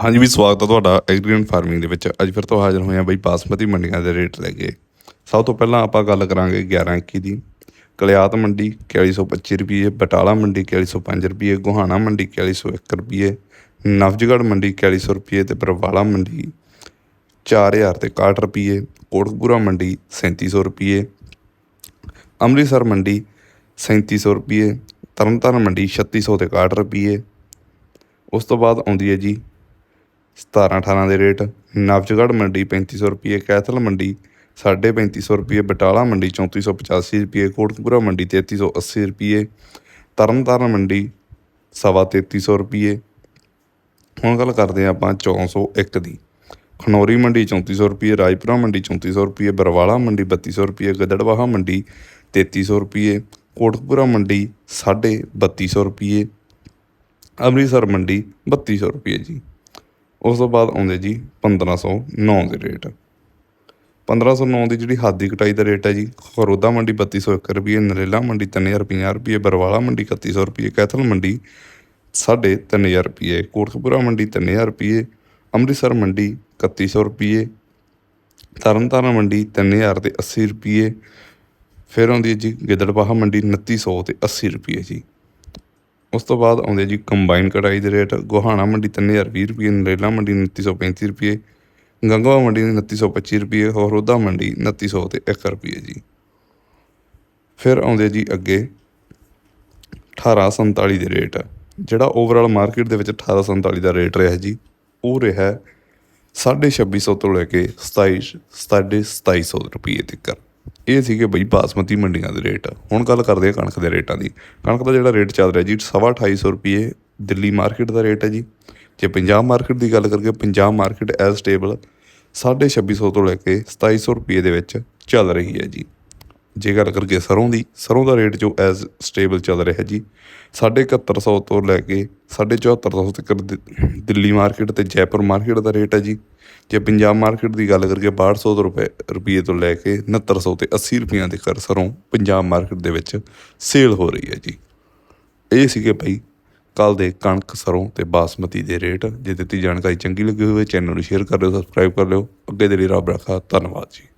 ਹਾਂਜੀ ਵੀ ਸਵਾਗਤ ਹੈ ਤੁਹਾਡਾ ਐਗਰੀਕਲਚਰ ਫਾਰਮਿੰਗ ਦੇ ਵਿੱਚ। ਅੱਜ ਫਿਰ ਤੋਂ ਹਾਜ਼ਰ ਹੋਏ ਹਾਂ ਬਈ ਬਾਸਮਤੀ ਮੰਡੀਆਂ ਦੇ ਰੇਟ ਲੈ ਕੇ ਸਭ ਤੋਂ ਪਹਿਲਾਂ ਆਪਾਂ ਗੱਲ ਕਰਾਂਗੇ 11 21 ਦੀ। ਕਲਿਆਤ ਮੰਡੀ 4125 ਰੁਪਏ ਬਟਾਲਾ ਮੰਡੀ 4105 ਰੁਪਏ ਗੋਹਾਣਾ ਮੰਡੀ 4101 ਰੁਪਏ ਨਵਜਗੜ੍ਹ ਮੰਡੀ 4100 ਰੁਪਏ ਤੇ ਬਰਵਾਲਾ ਮੰਡੀ 4000 ਤੇ 61 ਰੁਪਏ ਕੋਟਕਪੂਰਾ ਮੰਡੀ 3700 ਰੁਪਏ ਅੰਮ੍ਰਿਤਸਰ ਮੰਡੀ 3700 ਰੁਪਏ ਤਰਨਤਾਰਨ ਮੰਡੀ 3600 ਤੇ 61 ਰੁਪਏ ਉਸ ਤੋਂ ਬਾਅਦ ਆਉਂਦੀ ਹੈ ਜੀ 17 18 ਦੇ ਰੇਟ। ਨਵਜਗੜ੍ਹ ਮੰਡੀ 3500 ਰੁਪਏ, ਕੈਥਲ ਮੰਡੀ 3550 ਰੁਪਏ, ਬਟਾਲਾ ਮੰਡੀ 3485 ਰੁਪਏ, ਕੋਟਕਪੂਰਾ ਮੰਡੀ 3380 ਰੁਪਏ, ਤਰਨਤਾਰਨ ਮੰਡੀ ਸਵਾ 3300 ਰੁਪਏ। ਹੁਣ ਗੱਲ ਕਰਦੇ ਹਾਂ ਆਪਾਂ 401 ਦੀ। ਖਨੌਰੀ ਮੰਡੀ 3400 ਰੁਪਏ ਰਾਜਪੁਰਾ ਮੰਡੀ 3400 ਰੁਪਏ, ਬਰਵਾਲਾ ਮੰਡੀ 3200 ਰੁਪਏ ਗਿੱਦੜਬਾਹਾ ਮੰਡੀ 3300 ਰੁਪਏ, ਕੋਟਕਪੂਰਾ ਮੰਡੀ 3250 ਰੁਪਏ, ਅੰਮ੍ਰਿਤਸਰ ਮੰਡੀ 3200 ਰੁਪਏ ਜੀ। ਉਸ ਤੋਂ ਬਾਅਦ ਆਉਂਦੇ ਜੀ 1509 ਦੇ ਰੇਟ। 1509 ਦੀ ਜਿਹੜੀ ਹੱਦ ਦੀ ਕਟਾਈ ਦਾ ਰੇਟ ਹੈ ਜੀ, ਖਰੋਦਾ ਮੰਡੀ 3201 ਰੁਪਏ ਨਰੇਲਾ ਮੰਡੀ 3050 ਰੁਪਏ ਬਰਵਾਲਾ ਮੰਡੀ 3100 ਰੁਪਏ ਕੈਥਲ ਮੰਡੀ 3500 ਰੁਪਏ ਕੋਟਕਪੂਰਾ ਮੰਡੀ 3000 ਰੁਪਏ ਅੰਮ੍ਰਿਤਸਰ ਮੰਡੀ 3100 ਰੁਪਏ ਤਰਨਤਾਰਨ ਮੰਡੀ 3000 ਤੇ 80 ਰੁਪਏ ਫਿਰ ਆਉਂਦੀ ਹੈ ਜੀ ਗਿੱਦੜਬਾਹਾ ਮੰਡੀ 2900 ਤੇ 80 ਰੁਪਏ ਜੀ। ਉਸ ਤੋਂ ਬਾਅਦ ਆਉਂਦੇ ਜੀ ਕੰਬਾਈਨ ਕਢਾਈ ਦੇ ਰੇਟ, ਗੋਹਾਣਾ ਮੰਡੀ 3020 ਰੁਪਏ, ਨਰੇਲਾ ਮੰਡੀ 2935 ਰੁਪਏ, ਗੰਗਵਾ ਮੰਡੀ 2925 ਰੁਪਏ ਹੋਰੋਦਾ ਮੰਡੀ 2900 ਤੇ 1 ਰੁਪਏ ਜੀ। ਫਿਰ ਆਉਂਦੇ ਜੀ ਅੱਗੇ 1847 ਦੇ ਰੇਟ, ਜਿਹੜਾ ਓਵਰਆਲ ਮਾਰਕੀਟ ਦੇ ਵਿੱਚ 1847 ਦਾ ਰੇਟ ਰਿਹਾ ਜੀ, ਉਹ ਰਿਹਾ 2650 ਤੋਂ ਲੈ ਕੇ 27 2750 ਰੁਪਏ ਤੱਕ। ਇਹ ਸੀਗੇ ਬਈ ਬਾਸਮਤੀ ਮੰਡੀਆਂ ਦੇ ਰੇਟ। ਹੁਣ ਗੱਲ ਕਰਦੇ ਆ ਕਣਕ ਦੇ ਰੇਟਾਂ ਦੀ। ਕਣਕ ਦਾ ਜਿਹੜਾ ਰੇਟ ਚੱਲ ਰਿਹਾ ਜੀ, ਸਵਾ 2800 ਰੁਪਏ ਦਿੱਲੀ ਮਾਰਕੀਟ ਦਾ ਰੇਟ ਹੈ ਜੀ। ਜੇ ਪੰਜਾਬ ਮਾਰਕੀਟ ਦੀ ਗੱਲ ਕਰੀਏ ਪੰਜਾਬ ਮਾਰਕੀਟ ਐਜ਼ ਸਟੇਬਲ 2650 ਤੋਂ ਲੈ ਕੇ 2700 ਰੁਪਏ ਦੇ ਵਿੱਚ ਚੱਲ ਰਹੀ ਹੈ ਜੀ। ਜੇ ਗੱਲ ਕਰੀਏ ਸਰੋਂ ਦੀ, ਸਰੋਂ ਦਾ ਰੇਟ ਜੋ ਐਜ਼ ਸਟੇਬਲ ਚੱਲ ਰਿਹਾ ਜੀ 7100 ਤੋਂ ਲੈ ਕੇ 7450 ਤੱਕ ਦਿੱਲੀ ਮਾਰਕੀਟ ਤੇ ਜੈਪੁਰ ਮਾਰਕੀਟ ਦਾ ਰੇਟ ਹੈ ਜੀ। ਜੇ ਪੰਜਾਬ ਮਾਰਕੀਟ ਦੀ ਗੱਲ ਕਰੀਏ 6200 ਰੁਪਏ ਰੁਪਏ ਤੋਂ ਲੈ ਕੇ 6900 ਤੇ 80 ਰੁਪਈਆਂ ਦੇ ਕਰ ਸਰੋਂ ਪੰਜਾਬ ਮਾਰਕੀਟ ਦੇ ਵਿੱਚ ਸੇਲ ਹੋ ਰਹੀ ਹੈ ਜੀ। ਇਹ ਸੀਗੇ ਭਾਈ ਕੱਲ ਦੇ ਕਣਕ, ਸਰੋਂ ਤੇ ਬਾਸਮਤੀ ਦੇ ਰੇਟ। ਜੇ ਦਿੱਤੀ ਜਾਣਕਾਰੀ ਚੰਗੀ ਲੱਗੀ ਹੋਵੇ, ਚੈਨਲ ਨੂੰ ਸ਼ੇਅਰ ਕਰ ਲਿਓ ਸਬਸਕ੍ਰਾਈਬ ਕਰ ਲਿਓ। ਅੱਗੇ ਦੇ ਲਈ ਰੱਬ ਰੱਖਾ। ਧੰਨਵਾਦ ਜੀ।